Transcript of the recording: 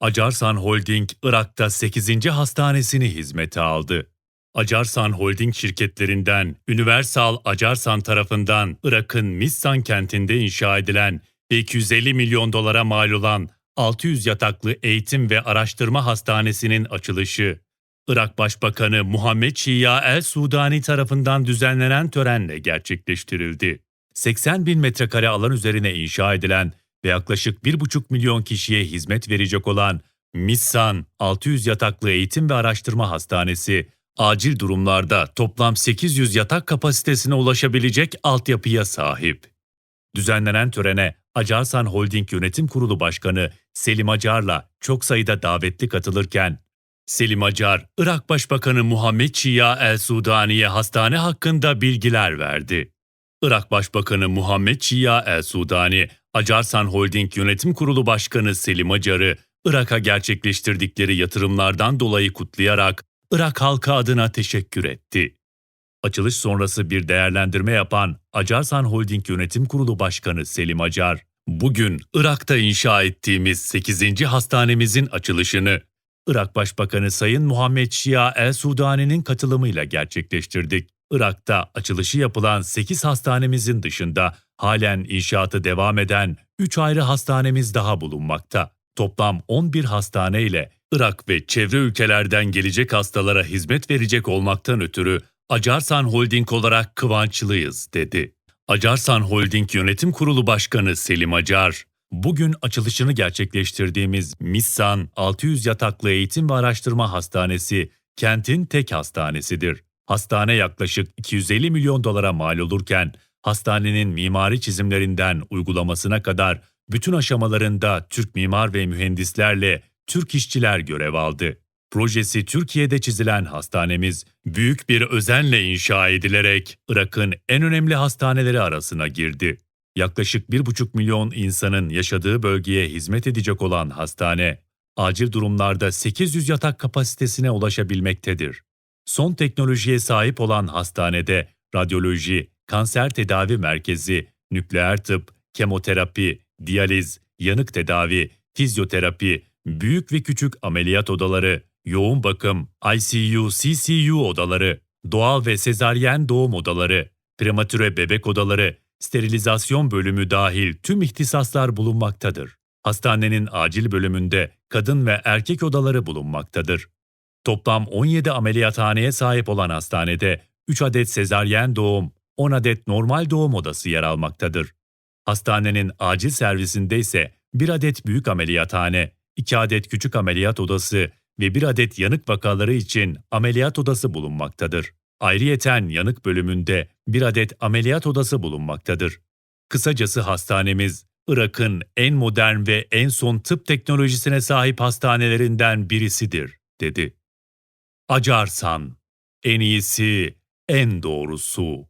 Acarsan Holding, Irak'ta 8. hastanesini hizmete aldı. Acarsan Holding şirketlerinden Universal Acarsan tarafından Irak'ın Missan kentinde inşa edilen ve 250 milyon dolara mal olan 600 yataklı eğitim ve araştırma hastanesinin açılışı, Irak Başbakanı Muhammed Şia El Sudani tarafından düzenlenen törenle gerçekleştirildi. 80 bin metrekare alan üzerine inşa edilen ve yaklaşık 1,5 milyon kişiye hizmet verecek olan Missan 600 yataklı eğitim ve araştırma hastanesi, acil durumlarda toplam 800 yatak kapasitesine ulaşabilecek altyapıya sahip. Düzenlenen törene Acarsan Holding Yönetim Kurulu Başkanı Selim Acar'la çok sayıda davetli katılırken, Selim Acar, Irak Başbakanı Muhammed Şia El Sudani'ye hastane hakkında bilgiler verdi. Irak Başbakanı Muhammed Şia El Sudani, Acarsan Holding Yönetim Kurulu Başkanı Selim Acar'ı Irak'a gerçekleştirdikleri yatırımlardan dolayı kutlayarak Irak halkı adına teşekkür etti. Açılış sonrası bir değerlendirme yapan Acarsan Holding Yönetim Kurulu Başkanı Selim Acar, bugün Irak'ta inşa ettiğimiz 8. hastanemizin açılışını Irak Başbakanı Sayın Muhammed Şia El Sudani'nin katılımıyla gerçekleştirdik. Irak'ta açılışı yapılan 8 hastanemizin dışında halen inşaatı devam eden 3 ayrı hastanemiz daha bulunmakta. Toplam 11 hastane ile Irak ve çevre ülkelerden gelecek hastalara hizmet verecek olmaktan ötürü Acarsan Holding olarak kıvançlıyız dedi. Acarsan Holding Yönetim Kurulu Başkanı Selim Acar, bugün açılışını gerçekleştirdiğimiz Missan 600 yataklı eğitim ve araştırma hastanesi kentin tek hastanesidir. Hastane yaklaşık 250 milyon dolara mal olurken hastanenin mimari çizimlerinden uygulamasına kadar bütün aşamalarında Türk mimar ve mühendislerle Türk işçiler görev aldı. Projesi Türkiye'de çizilen hastanemiz büyük bir özenle inşa edilerek Irak'ın en önemli hastaneleri arasına girdi. Yaklaşık 1,5 milyon insanın yaşadığı bölgeye hizmet edecek olan hastane, acil durumlarda 800 yatak kapasitesine ulaşabilmektedir. Son teknolojiye sahip olan hastanede radyoloji, kanser tedavi merkezi, nükleer tıp, kemoterapi, diyaliz, yanık tedavi, fizyoterapi, büyük ve küçük ameliyat odaları, yoğun bakım, ICU, CCU odaları, doğal ve sezaryen doğum odaları, prematüre bebek odaları, sterilizasyon bölümü dahil tüm ihtisaslar bulunmaktadır. Hastanenin acil bölümünde kadın ve erkek odaları bulunmaktadır. Toplam 17 ameliyathaneye sahip olan hastanede 3 adet sezaryen doğum, 10 adet normal doğum odası yer almaktadır. Hastanenin acil servisinde ise 1 adet büyük ameliyathane, 2 adet küçük ameliyat odası ve 1 adet yanık vakaları için ameliyat odası bulunmaktadır. Ayrıyeten yanık bölümünde 1 adet ameliyat odası bulunmaktadır. Kısacası hastanemiz Irak'ın en modern ve en son tıp teknolojisine sahip hastanelerinden birisidir, dedi. Acarsan, en iyisi, en doğrusu.